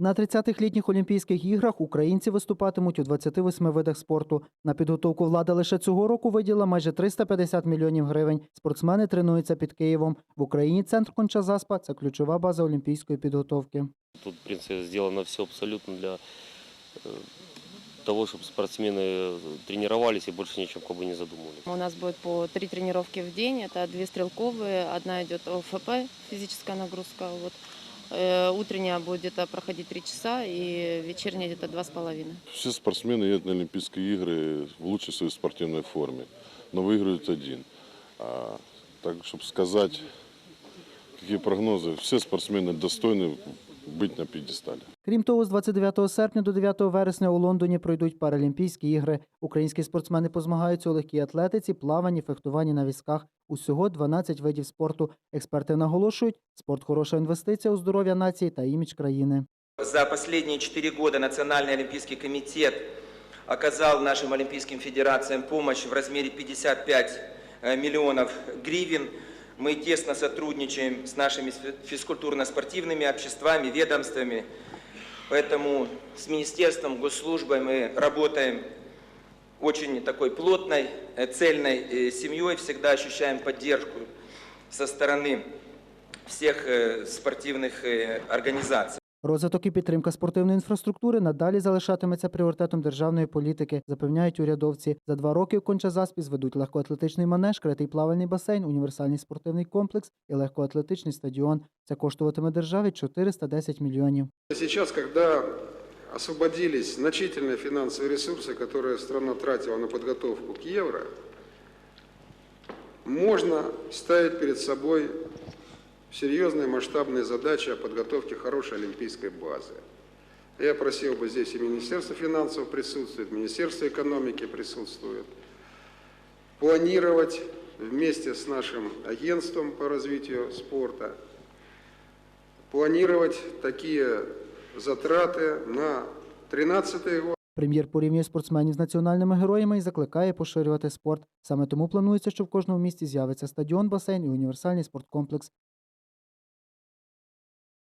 На 30-х літніх Олімпійських іграх українці виступатимуть у 28 видах спорту. На підготовку влада лише цього року виділила майже 350 мільйонів гривень. Спортсмени тренуються під Києвом. В Україні центр Конча-Заспа – це ключова база олімпійської підготовки. Тут, в принципе, сделано все абсолютно для э, того, чтобы спортсмены тренировались и больше ни о чем как бы не задумывались. У нас будет по три тренировки в день. Это две стрелковые, одна идет ОФП, физическая нагрузка. Вот. Э, Утренняя будет где-то проходить три часа и вечерняя где-то два с половиной. Все спортсмены едут на Олимпийские игры в лучшей своей спортивной форме, но выиграют один. А, так, чтобы сказать, какие прогнозы, все спортсмены достойны быть на пьедестале. Крім того, з 29 серпня до 9 вересня у Лондоні пройдуть Паралімпійські ігри. Українські спортсмени позмагаються у легкій атлетиці, плаванні, фехтуванні на візках. Усього 12 видів спорту. Експерти наголошують, спорт хороша інвестиція у здоров'я нації та імідж країни. За последние четыре года Национальный олимпийский комитет оказал нашим олимпийским федерациям помощь в размере 55 э, миллионов гривен. Мы тесно сотрудничаем с нашими физкультурно-спортивными обществами, ведомствами. Поэтому с министерством, госслужбой мы работаем очень такой плотной, э, цельной э, семьей, всегда ощущаем поддержку со стороны всех э, спортивных организаций. Розвиток і підтримка спортивної інфраструктури надалі залишатиметься пріоритетом державної політики, запевняють урядовці. За два роки у Конча-Заспі зведуть легкоатлетичний манеж, критий плавальний басейн, універсальний спортивний комплекс і легкоатлетичний стадіон. Це коштуватиме державі 410 мільйонів. Сейчас, когда освободились значительные финансовые ресурсы, которые страна тратила на подготовку к евро, можно ставить перед собой серьезные масштабные задачи о подготовке хорошей олимпийской базы. Я просил бы здесь и Министерство финансов присутствует, Министерство экономики присутствует. Планировать вместе с нашим агентством по развитию спорта, планировать такие затраты на 2013 год. Прем'єр порівнює спортсменів з національними героями і закликає поширювати спорт. Саме тому планується, що в кожному місті з'явиться стадіон, басейн і універсальний спорткомплекс.